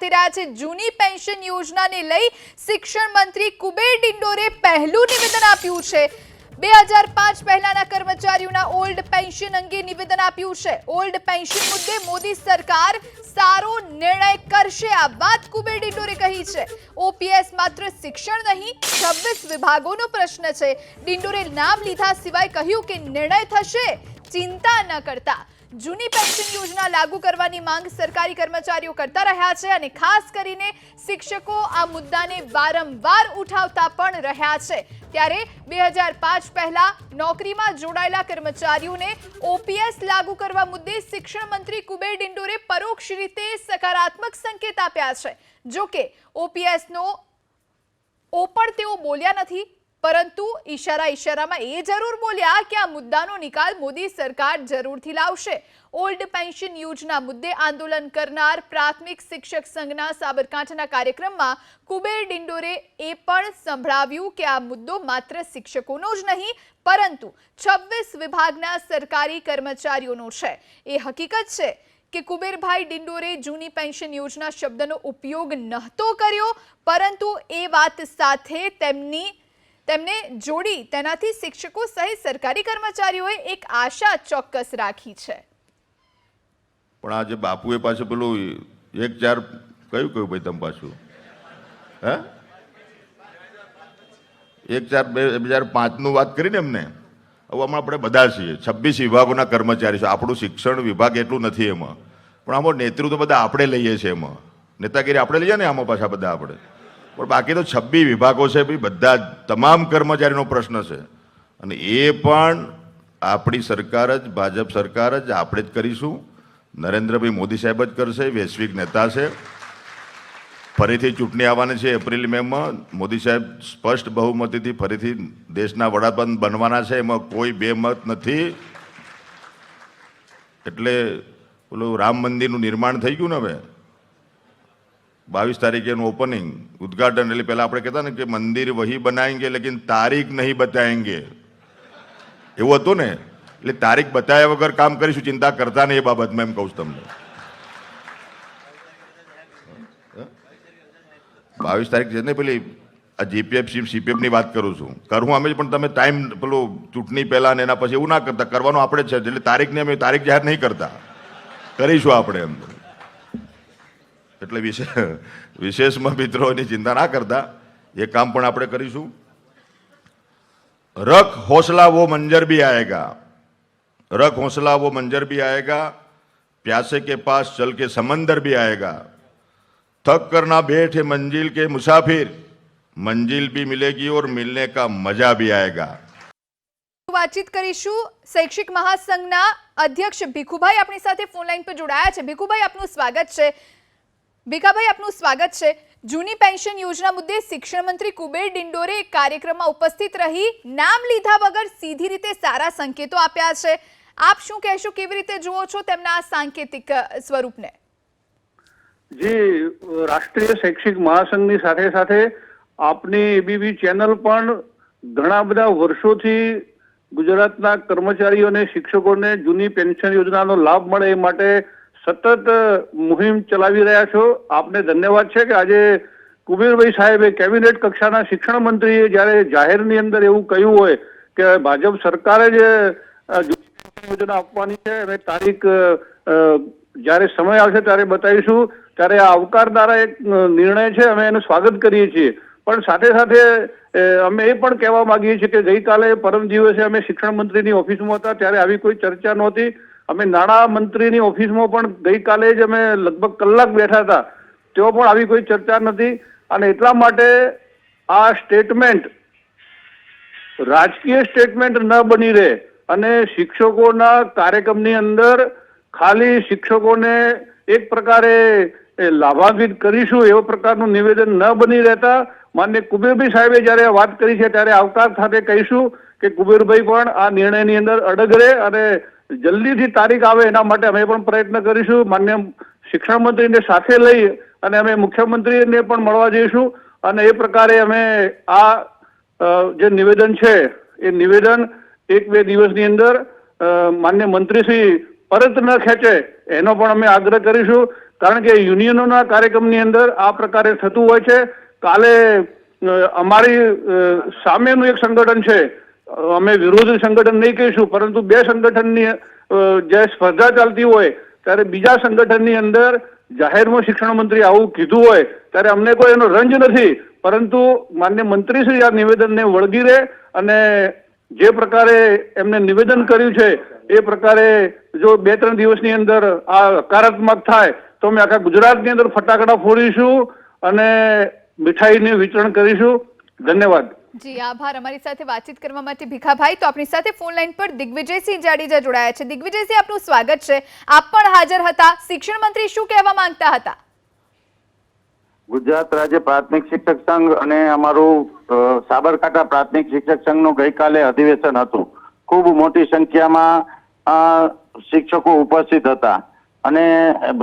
થઈ રહ્યા છે. જૂની પેન્શન યોજનાને લઈ શિક્ષણ મંત્રી કુબેર ડિંડોરે પહેલું નિવેદન આપ્યું છે. બે હજાર પાંચ પહેલાના કર્મચારીઓના ઓલ્ડ પેન્શન અંગે નિવેદન આપ્યું છે. ઓલ્ડ પેન્શન મુદ્દે મોદી સરકાર સારો નિર્ણય કરશે, આ વાત કુબેર ડિંડોરે કહી છે. ઓપીએસ માત્ર શિક્ષણ નહીં, છવ્વીસ વિભાગોનો પ્રશ્ન છે. ડિંડોરે નામ લીધા સિવાય કહ્યું કે નિર્ણય થશે, ચિંતા ન કરતા. જૂની પેન્શન યોજના લાગુ કરવાની માંગ સરકારી કર્મચારીઓ કરતા રહ્યા છે અને ખાસ કરીને શિક્ષકો આ મુદ્દાને વારંવાર ઉઠાવતા પણ રહ્યા છે. ત્યારે બે હજાર પાંચ પહેલા નોકરીમાં જોડાયેલા કર્મચારીઓને ઓપીએસ લાગુ કરવા મુદ્દે શિક્ષણ મંત્રી કુબેર ડિંડોરે પરોક્ષ રીતે સકારાત્મક સંકેત આપ્યા છે. જોકે ઓપીએસનો ઓ પણ તેઓ બોલ્યા નથી. પરંતુ ઈશારા ઈશારામાં એ જરૂર બોલ્યા કે આ મુદ્દાનો નિકાલ મોદી સરકાર જરૂરથી લાવશે. ઓલ્ડ પેન્શન યોજના મુદ્દે આંદોલન કરનાર પ્રાથમિક શિક્ષક સંઘના સાબરકાંઠાના કાર્યક્રમમાં કુબેર ડિંડોરે એ પણ સંભળાવ્યું કે આ મુદ્દો માત્ર શિક્ષકોનો જ નહીં, પરંતુ છવ્વીસ વિભાગના સરકારી કર્મચારીઓનો છે. એ હકીકત છે કે કુબેરભાઈ ડિંડોરે જૂની પેન્શન યોજના શબ્દનો ઉપયોગ નહોતો કર્યો, પરંતુ એ વાત સાથે તેમની તેમને જોડી તેનાથી શિક્ષકો સહિત સરકારી કર્મચારીઓએ એક આશા ચોક્કસ રાખી છે. પણ આજે બાપુએ પાછું પેલું એક ચાર કયું કયું ભાઈ તમે પાછું? હે? એક ચાર બે હજાર પાંચનું વાત કરીને એમને? હવે હમણાં આપણે બધા છીએ. છવ્વીસ વિભાગોના કર્મચારી છે. આપણું શિક્ષણ વિભાગ એટલું નથી એમાં. પણ આમાં નેતૃત્વ બધા આપણે લઈએ છીએ એમાં. નેતાગીરી આપણે લઈએ ને આમાં પાછા બધા આપણે? પણ બાકી તો છબ્બી વિભાગો છે ભાઈ, બધા તમામ કર્મચારીનો પ્રશ્ન છે. અને એ પણ આપણી સરકાર જ, ભાજપ સરકાર જ, આપણે જ કરીશું. નરેન્દ્રભાઈ મોદી સાહેબ જ કરશે, વૈશ્વિક નેતા છે. ફરીથી ચૂંટણી આવવાની છે એપ્રિલ મેમાં મોદી સાહેબ સ્પષ્ટ બહુમતીથી ફરીથી દેશના વડાપ્રધાન બનવાના છે, એમાં કોઈ બે મત નથી. એટલે પેલું રામ મંદિરનું નિર્માણ થઈ ગયું ને હવે? બાવીસ તારીખે એનું ઓપનિંગ ઉદ્ઘાટન, એટલે પહેલાં આપણે કહેતા ને કે મંદિર વહી બનાવેંગે લેકિન તારીખ નહીં બતાવેંગે એવું હતું ને? એટલે તારીખ બતાવ્યા વગર કામ કરીશું, ચિંતા કરતા નહીં એ બાબતમાં એમ કહું છું તમને. બાવીસ તારીખ છે ને, પેલી આ જીપીએફ સીપીએફની વાત કરું છું. કરું અમે પણ તમે ટાઈમ પેલું ચૂંટણી પહેલાં ને એના પછી એવું ના કરતા, કરવાનું આપણે છે, એટલે તારીખને અમે તારીખ જાહેર નહીં કરતા. કરીશું આપણે એમ. એટલે વિશેષ વિશેષમાં મિત્રોની ચિંતા ના કરતા એ કામ પણ આપણે કરીશું रख हौसला वो मंजर भी आएगा रख हौसला वो मंजर भी आएगा प्यासे के पास चल के समंदर भी आएगा थक कर ना बैठे मंजिल के मुसाफिर मंजिल भी मिलेगी और मिलने का मजा भी आएगा વાતચીત કરીશું શૈક્ષિક મહાસંઘના અધ્યક્ષ ભીખુભાઈ આપણી સાથે ફોન લાઈન પર જોડાયા છે ભીખુભાઈ આપનું સ્વાગત છે ભીખાભાઈ, આપનું સ્વાગત છે. જૂની પેન્શન યોજના મુદ્દે શિક્ષણ મંત્રી કુબેર ડિંડોરે એક કાર્યક્રમમાં ઉપસ્થિત રહી નામ લીધા વગર સીધી રીતે સારા સંકેતો આપ્યા છે. આપ શું કહેશો, કેવી રીતે જુઓ છો તેમના સાંકેતિક સ્વરૂપને? જી, રાષ્ટ્રીય શૈક્ષિક મહાસંઘની સાથે સાથે આપની એબીબી ચેનલ પણ ઘણા બધા વર્ષોથી ગુજરાતના કર્મચારીઓને શિક્ષકોને જૂની પેન્શન યોજનાનો લાભ મળે એ માટે સતત મુહિમ ચલાવી રહ્યા છો. આપને ધન્યવાદ છે કે આજે કુબેરભાઈ સાહેબે કેબિનેટ કક્ષાના શિક્ષણ મંત્રીએ જ્યારે જાહેરની અંદર એવું કહ્યું હોય કે ભાજપ સરકારે જ યોજના આપવાની છે અને તારીખ જ્યારે સમય આવશે ત્યારે બતાવીશું. ત્યારે આ આવકારનારા એક નિર્ણય છે, અમે એનું સ્વાગત કરીએ છીએ. પણ સાથે સાથે અમે એ પણ કહેવા માંગીએ છીએ કે ગઈકાલે પરમ દિવસે અમે શિક્ષણ મંત્રીની ઓફિસમાં હતા, ત્યારે આવી કોઈ ચર્ચા નહોતી. અમે નાણાં મંત્રીની ઓફિસમાં પણ ગઈકાલે જ અમે લગભગ કલાક બેઠા હતા. તેઓ પણ આવી કોઈ ચર્ચા નથી. અને એટલા માટે આ સ્ટેટમેન્ટ રાજકીય સ્ટેટમેન્ટ ન બની રહે અને શિક્ષકોના કાર્યક્રમની અંદર ખાલી શિક્ષકોને એક પ્રકારે લાભાન્વિત કરીશું એવો પ્રકારનું નિવેદન ન બની રહેતા. માન્ય કુબેરભાઈ સાહેબે જ્યારે વાત કરી છે ત્યારે આવકાર સાથે કહીશું કે કુબેરભાઈ પણ આ નિર્ણયની અંદર અડગ રહે અને જલ્દીથી તારીખ આવે એના માટે અમે પણ પ્રયત્ન કરીશું. માન્ય શિક્ષણ મંત્રીને સાથે લઈ અને અમે મુખ્યમંત્રીને પણ મળવા જઈશું. અને એ પ્રકારે અમે આ જે નિવેદન છે, એ નિવેદન એક બે દિવસની અંદર માન્ય મંત્રીશ્રી પરત ન ખેંચે એનો પણ અમે આગ્રહ કરીશું. કારણ કે યુનિયનોના કાર્યક્રમની અંદર આ પ્રકારે થતું હોય છે. કાલે અમારી સામેનું એક સંગઠન છે અમે વિરોધ સંગઠન નહીં કહીશું, પરંતુ બે સંગઠનની જે સ્પર્ધા ચાલતી હોય, ત્યારે બીજા સંગઠનની અંદર જાહેરમાં શિક્ષણ મંત્રી આવું કીધું હોય, ત્યારે અમને કોઈ એનો રંજ નથી. પરંતુ માન્ય મંત્રીશ્રી આ નિવેદનને વળગી રહે અને જે પ્રકારે એમને નિવેદન કર્યું છે, એ પ્રકારે જો બે ત્રણ દિવસની અંદર આ હકારાત્મક થાય, તો અમે આખા ગુજરાતની અંદર ફટાકડા ફોડીશું અને મીઠાઈનું વિતરણ કરીશું. ધન્યવાદ. જી, આભાર. અમારી સાથે વાતચીત કરવા માટે ભીખાભાઈ. તો આપણી સાથે ફોન લાઈન પર દિગ્વિજયસિંહ જાડેજા જોડાયા છે. દિગ્વિજયસિંહ, આપનું સ્વાગત છે. આપ પણ હાજર હતા. શિક્ષણ મંત્રી શું કહેવા માંગતા હતા? ગુજરાત રાજ્ય પ્રાથમિક શિક્ષક સંઘ અને અમારું સાબરકાંઠા પ્રાથમિક શિક્ષક સંઘનું ગઈકાલે અધિવેશન હતું. ખૂબ મોટી સંખ્યામાં શિક્ષકો ઉપસ્થિત હતા. અને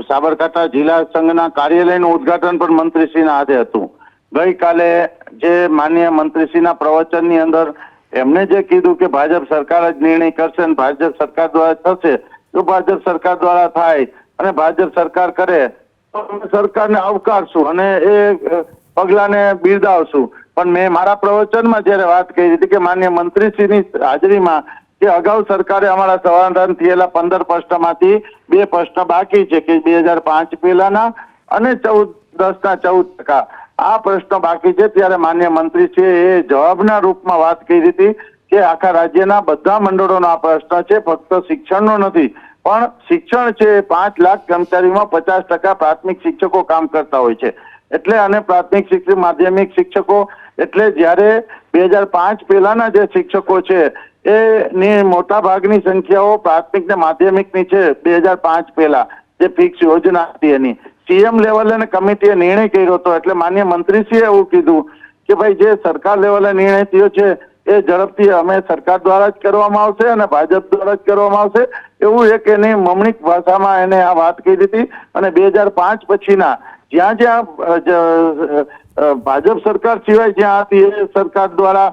સાબરકાંઠા જિલ્લા સંઘના કાર્યાલયનું ઉદ્ઘાટન પણ મંત્રીશ્રીના હાથે હતું. ગઈકાલે જે માન્ય મંત્રીશ્રીના પ્રવચનની અંદર એમને જે કીધું કે ભાજપ સરકાર જ નિર્ણય કરશે અને ભાજપ સરકાર દ્વારા થશે તો ભાજપ સરકાર દ્વારા થાય અને ભાજપ સરકાર કરે, તો સરકારને આવકારશું અને એ પગલાને બિરદાવશું. પણ મેં મારા પ્રવચનમાં જયારે વાત કરી હતી કે માન્ય મંત્રીશ્રીની હાજરીમાં કે અગાઉ સરકારે અમારા સમાધાન થયેલા પંદર પ્રશ્નમાંથી બે પ્રશ્ન બાકી છે, કે બે હજાર પાંચ પહેલાના અને ચૌદ દસ ના ચૌદ ટકા. આ પ્રશ્ન બાકી છે. ત્યારે માન્ય મંત્રી છે એ જવાબના રૂપમાં વાત કરી હતી કે આખા રાજ્યના બધા મંડળોનો આ પ્રશ્ન છે. ફક્ત શિક્ષણનો નથી, પણ શિક્ષણ છે પાંચ લાખ કર્મચારીમાં પચાસ ટકા પ્રાથમિક શિક્ષકો કામ કરતા હોય છે. એટલે અને પ્રાથમિક શિક્ષક માધ્યમિક શિક્ષકો, એટલે જ્યારે બે હજાર પાંચ પહેલાના જે શિક્ષકો છે એ ની મોટા ભાગની સંખ્યાઓ પ્રાથમિક ને માધ્યમિકની છે બે હજાર પાંચ પહેલા, જે ફિક્સ યોજના હતી એની. સીએમ લેવલે કમિટીએ નિર્ણય કર્યો હતો. એટલે માન્ય મંત્રીશ્રીએ એવું કીધું કે ભાઈ, જે સરકાર લેવલે નિર્ણય થયો છે, એ ઝડપથી અમે સરકાર દ્વારા જ કરવામાં આવશે અને ભાજપ દ્વારા જ કરવામાં આવશે. એવું એક એની મમણિક ભાષામાં એને આ વાત કરી હતી અને બે હજાર પાંચ પછીના જ્યાં જ્યાં ભાજપ સરકાર સિવાય જ્યાં હતી, એ સરકાર દ્વારા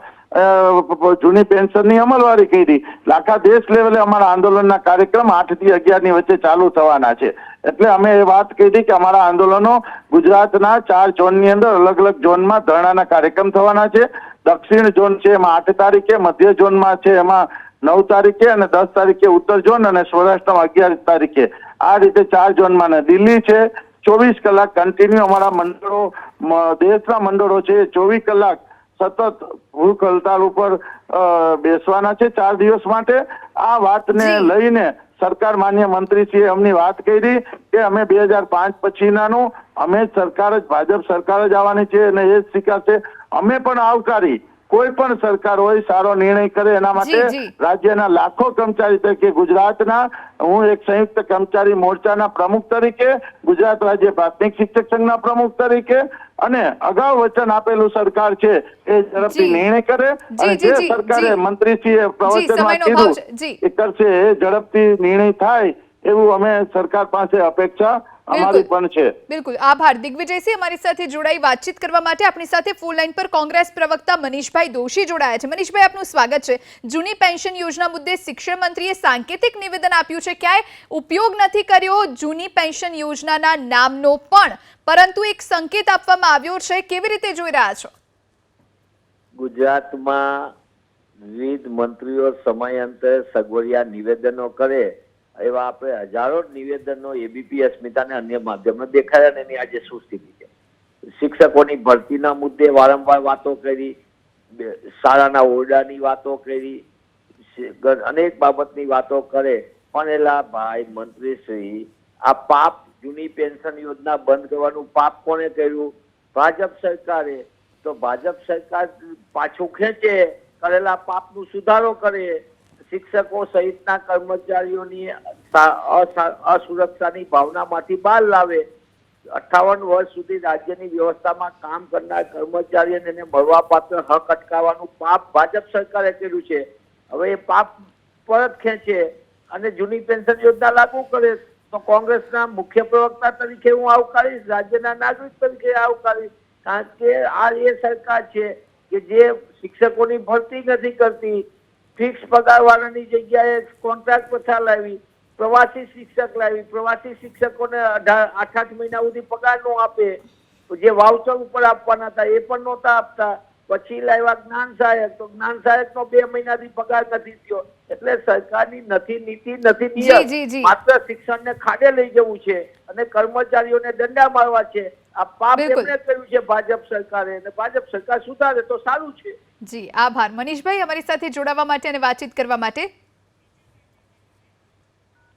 જૂની પેન્શનની અમલવારી કરી. લાખા દેશ લેવલે અમારા આંદોલનના કાર્યક્રમ આઠથી અગિયારની વચ્ચે ચાલુ થવાના છે. એટલે અમે એ વાત કરી કે અમારા આંદોલનો ગુજરાતના ચાર ઝોનની અંદર અલગ અલગ ઝોનમાં ધરણાના કાર્યક્રમ થવાના છે. દક્ષિણ ઝોન છે એમાં આઠ તારીખે મધ્ય ઝોનમાં છે એમાં નવ તારીખે અને દસ તારીખે ઉત્તર ઝોન અને સૌરાષ્ટ્રમાં અગિયાર તારીખે. આ રીતે ચાર ઝોનમાં ને દિલ્હી છે ચોવીસ કલાક કન્ટિન્યુ અમારા મંડળો દેશના મંડળો છે ચોવીસ કલાક સતત ભૂખ હડતાલ ઉપર બેસવાના છે ચાર દિવસ માટે. આ વાતને લઈને સરકાર માન્ય મંત્રીશ્રીએ અમની વાત કરી કે અમે બે હજાર પાંચ પછીનાનું અમે સરકાર જ, ભાજપ સરકાર જ આવવાની છે અને એ જ સ્વીકારશે. અમે પણ આવકારી કોઈ પણ સરકાર હોય સારો નિર્ણય કરે એના માટે. રાજ્યના લાખો કર્મચારી તરીકે ગુજરાતના હું એક સંયુક્ત કર્મચારી મોરચાના પ્રમુખ તરીકે ગુજરાત રાજ્ય પ્રાથમિક શિક્ષક સંઘના પ્રમુખ તરીકે અને અગાઉ વચન આપેલું સરકાર છે એ ઝડપથી. નિર્ણય કરે અને જે સરકારે. મંત્રીશ્રીએ પ્રવચનમાં કીધું એ કરશે એ ઝડપથી નિર્ણય થાય એવું અમે સરકાર પાસે અપેક્ષા અમારી પણ છે. બિલકુલ. આભાર. દિગ્વિજયસિંહ અમારી સાથે જોડાઈ વાતચીત કરવા માટે આપણી સાથે ફોન લાઈન પર કોંગ્રેસ પ્રવક્તા મનીષભાઈ દોશી જોડાયા છે. મનીષભાઈ આપનું સ્વાગત છે. જૂની પેન્શન યોજના મુદ્દે શિક્ષણ મંત્રીએ સાંકેતિક નિવેદન આપ્યું છે. ક્યાંય ઉપયોગ નથી કર્યો જૂની પેન્શન યોજનાના નામનો પણ પરંતુ એક સંકેત આપવામાં આવ્યો છે. કેવી રીતે જોઈ રહ્યા છો? ગુજરાતમાં વિવિધ મંત્રીઓ સમયાંતરે સગવડિયા નિવેદનો કરે એવા આપણે હજારો નિવેદનો એબીપી અસ્મિતા અને અન્ય માધ્યમો દેખાયા અને એની આજે શું સ્થિતિ છે. શિક્ષકોની ભરતીના મુદ્દે વારંવાર વાતો કરી શાળાના ઓરડાની વાતો કરી અનેક બાબતની વાતો કરે પણ એલા ભાઈ મંત્રીશ્રી આ પાપ જૂની પેન્શન યોજના બંધ કરવાનું પાપ કોણે કર્યું? ભાજપ સરકારે. તો ભાજપ સરકાર પાછું ખેંચે, કરેલા પાપનું સુધારો કરે. શિક્ષકો સહિતના કર્મચારીઓની અસુરક્ષાની ભાવનામાંથી બહાર લાવે. અઠાવન વર્ષ સુધી રાજ્યની વ્યવસ્થામાં કામ કરનાર કર્મચારીઓને એને મળવાપાત્ર હક અટકાવવાનું પાપ ભાજપ સરકારે કર્યું છે. હવે એ પાપ પરત ખેંચે અને જૂની પેન્શન યોજના લાગુ કરે તો કોંગ્રેસના મુખ્ય પ્રવક્તા તરીકે હું આવકારીશ, રાજ્યના નાગરિક તરીકે આવકારીશ. કારણ કે આ એ સરકાર છે કે જે શિક્ષકોની ભરતી નથી કરતી ફિક્સ પગારવાળાની જગ્યાએ કોન્ટ્રાક્ટ પછા લાવી, પ્રવાસી શિક્ષક લાવી, પ્રવાસી શિક્ષકોને આઠ આઠ મહિના સુધી પગાર નો આપે. જે વાઉચર ઉપર આપવાના હતા એ પણ નહોતા આપતા. પછી લાવ્યા જ્ઞાન સહાયક તો જ્ઞાન સહાયક નો બે મહિનાથી પગાર નથી થયો. એટલે સરકારની નથી નીતિ નથી નિયમ. માત્ર શિક્ષણને ખાડે લઈ જવું છે અને કર્મચારીઓને દંડા મારવા છે. આ પાપ. એમણે કર્યું છે ભાજપ સરકારે અને ભાજપ સરકાર સુધારે તો સારું છે. જી આભાર. મનીષભાઈ અમારી સાથે જોડાવા માટે અને વાતચીત કરવા માટે